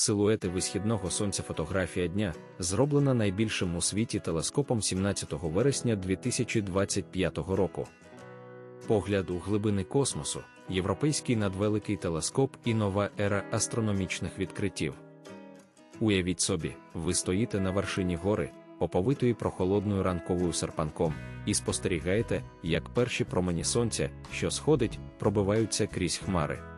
Силуети висхідного сонця фотографія дня зроблена найбільшим у світі телескопом 17 вересня 2025 року. Погляд у глибини космосу, європейський надвеликий телескоп і нова ера астрономічних відкриттів. Уявіть собі, ви стоїте на вершині гори, оповитої прохолодною ранковою серпанком, і спостерігаєте, як перші промені сонця, що сходить, пробиваються крізь хмари.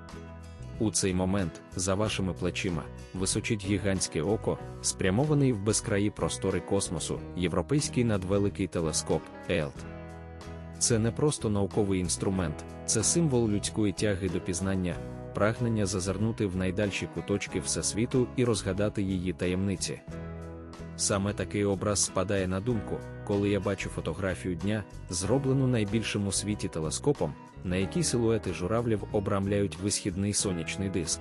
У цей момент, за вашими плечима, височить гігантське око, спрямований в безкраї простори космосу, європейський надвеликий телескоп ЕЛТ. Це не просто науковий інструмент, це символ людської тяги до пізнання, прагнення зазирнути в найдальші куточки Всесвіту і розгадати її таємниці. Саме такий образ спадає на думку, коли я бачу фотографію дня, зроблену найбільшим у світі телескопом, на якій силуети журавлів обрамляють висхідний сонячний диск.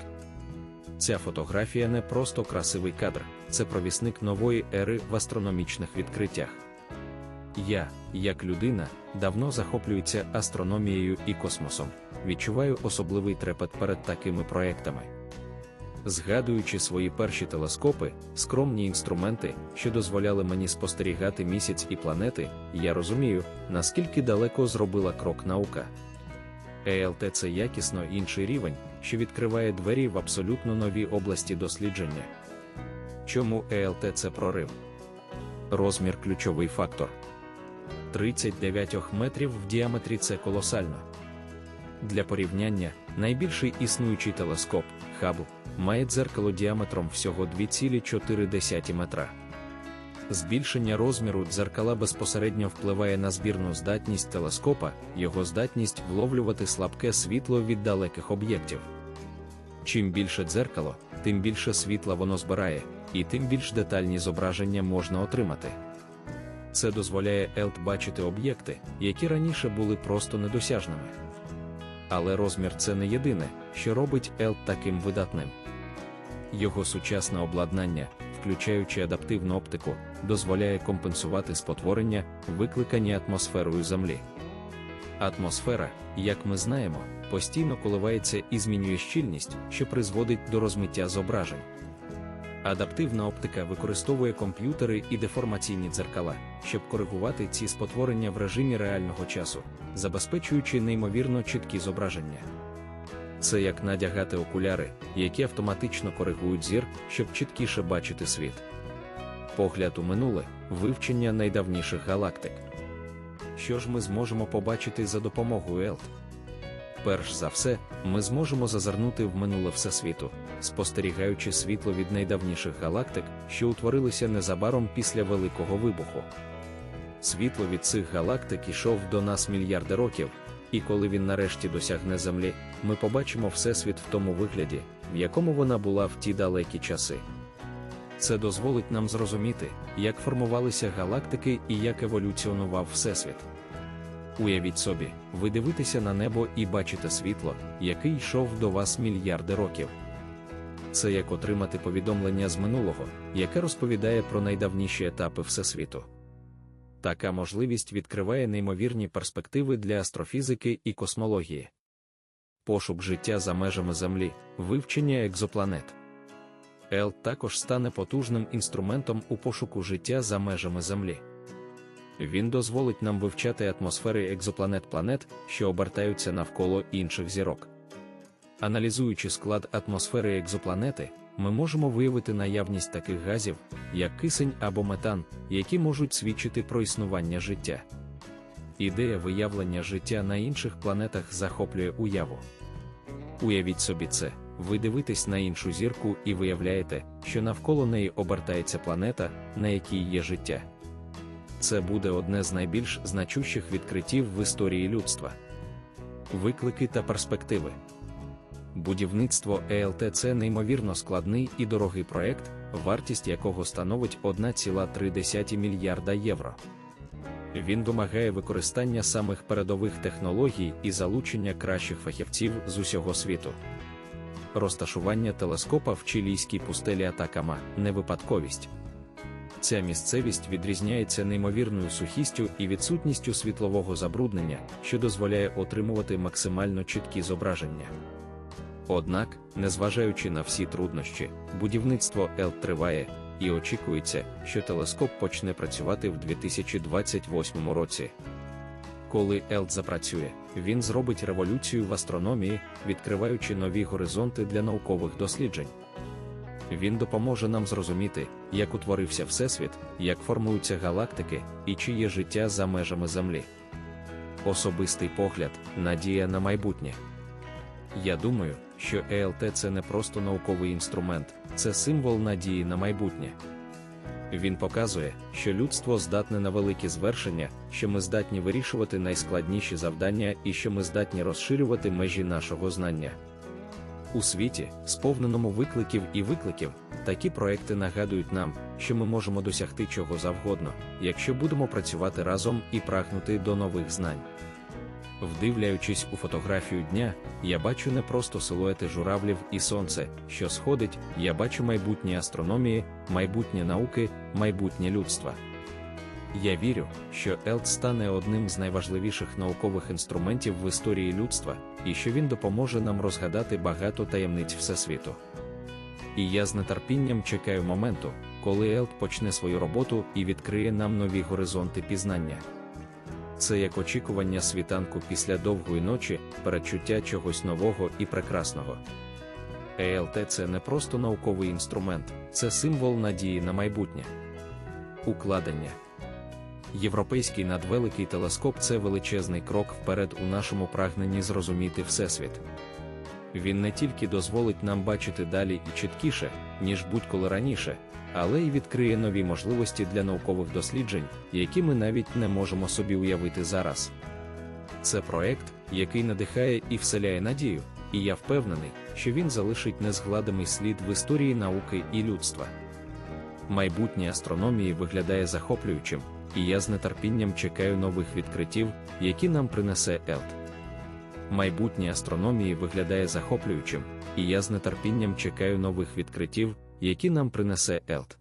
Ця фотографія не просто красивий кадр, це провісник нової ери в астрономічних відкриттях. Я, як людина, давно захоплююся астрономією і космосом, відчуваю особливий трепет перед такими проектами. Згадуючи свої перші телескопи, скромні інструменти, що дозволяли мені спостерігати місяць і планети, я розумію, наскільки далеко зробила крок наука. ЕЛТ це якісно інший рівень, що відкриває двері в абсолютно нові області дослідження. Чому ЕЛТ це прорив? Розмір ключовий фактор. 39 метрів в діаметрі це колосально. Для порівняння, найбільший існуючий телескоп Хаббл, має дзеркало діаметром всього 2,4 метра. Збільшення розміру дзеркала безпосередньо впливає на збірну здатність телескопа, його здатність вловлювати слабке світло від далеких об'єктів. Чим більше дзеркало, тим більше світла воно збирає, і тим більш детальні зображення можна отримати. Це дозволяє ЕЛТ бачити об'єкти, які раніше були просто недосяжними. Але розмір це не єдине, що робить ЕЛТ таким видатним. Його сучасне обладнання, включаючи адаптивну оптику, дозволяє компенсувати спотворення, викликані атмосферою Землі. Атмосфера, як ми знаємо, постійно коливається і змінює щільність, що призводить до розмиття зображень. Адаптивна оптика використовує комп'ютери і деформаційні дзеркала, щоб коригувати ці спотворення в режимі реального часу, забезпечуючи неймовірно чіткі зображення. Це як надягати окуляри, які автоматично коригують зір, щоб чіткіше бачити світ. Погляд у минуле вивчення найдавніших галактик. Що ж ми зможемо побачити за допомогою ЕЛТ? Перш за все, ми зможемо зазирнути в минуле Всесвіту, спостерігаючи світло від найдавніших галактик, що утворилися незабаром після Великого вибуху. Світло від цих галактик ішов до нас мільярди років, і коли він нарешті досягне Землі, ми побачимо Всесвіт в тому вигляді, в якому вона була в ті далекі часи. Це дозволить нам зрозуміти, як формувалися галактики і як еволюціонував Всесвіт. Уявіть собі, ви дивитеся на небо і бачите світло, яке йшов до вас мільярди років. Це як отримати повідомлення з минулого, яке розповідає про найдавніші етапи Всесвіту. Така можливість відкриває неймовірні перспективи для астрофізики і космології. Пошук життя за межами Землі, вивчення екзопланет. Ел також стане потужним інструментом у пошуку життя за межами Землі. Він дозволить нам вивчати атмосфери екзопланет планет, що обертаються навколо інших зірок. Аналізуючи склад атмосфери екзопланети, ми можемо виявити наявність таких газів, як кисень або метан, які можуть свідчити про існування життя. Ідея виявлення життя на інших планетах захоплює уяву. Уявіть собі це, ви дивитесь на іншу зірку і виявляєте, що навколо неї обертається планета, на якій є життя. Це буде одне з найбільш значущих відкриттів в історії людства. Виклики та перспективи. Будівництво ЕЛТ це неймовірно складний і дорогий проект, вартість якого становить 1,3 мільярда євро. Він вимагає використання самих передових технологій і залучення кращих фахівців з усього світу. Розташування телескопа в чилійській пустелі Атакама не випадковість. Ця місцевість відрізняється неймовірною сухістю і відсутністю світлового забруднення, що дозволяє отримувати максимально чіткі зображення. Однак, незважаючи на всі труднощі, будівництво Ел триває, і очікується, що телескоп почне працювати в 2028 році. Коли Елт запрацює, він зробить революцію в астрономії, відкриваючи нові горизонти для наукових досліджень. Він допоможе нам зрозуміти, як утворився Всесвіт, як формуються галактики і чи є життя за межами Землі. Особистий погляд, надія на майбутнє. Я думаю, що ЕЛТ це не просто науковий інструмент, це символ надії на майбутнє. Він показує, що людство здатне на великі звершення, що ми здатні вирішувати найскладніші завдання і що ми здатні розширювати межі нашого знання. У світі, сповненому викликів і викликів, такі проекти нагадують нам, що ми можемо досягти чого завгодно, якщо будемо працювати разом і прагнути до нових знань. Вдивляючись у фотографію дня, я бачу не просто силуети журавлів і сонце, що сходить, я бачу майбутнє астрономії, майбутнє науки, майбутнє людства. Я вірю, що ЕЛТ стане одним з найважливіших наукових інструментів в історії людства, і що він допоможе нам розгадати багато таємниць Всесвіту. І я з нетерпінням чекаю моменту, коли ЕЛТ почне свою роботу і відкриє нам нові горизонти пізнання. Це як очікування світанку після довгої ночі, передчуття чогось нового і прекрасного. ЕЛТ це не просто науковий інструмент, це символ надії на майбутнє. Укладення Європейський надвеликий телескоп це величезний крок вперед у нашому прагненні зрозуміти Всесвіт. Він не тільки дозволить нам бачити далі і чіткіше, ніж будь-коли раніше, але й відкриє нові можливості для наукових досліджень, які ми навіть не можемо собі уявити зараз. Це проект, який надихає і вселяє надію, і я впевнений, що він залишить незгладимий слід в історії науки і людства. Майбутнє астрономії виглядає захоплюючим, і я з нетерпінням чекаю нових відкриттів, які нам принесе Елт. Майбутнє астрономії виглядає захоплюючим, і я з нетерпінням чекаю нових відкриттів, які нам принесе Елт.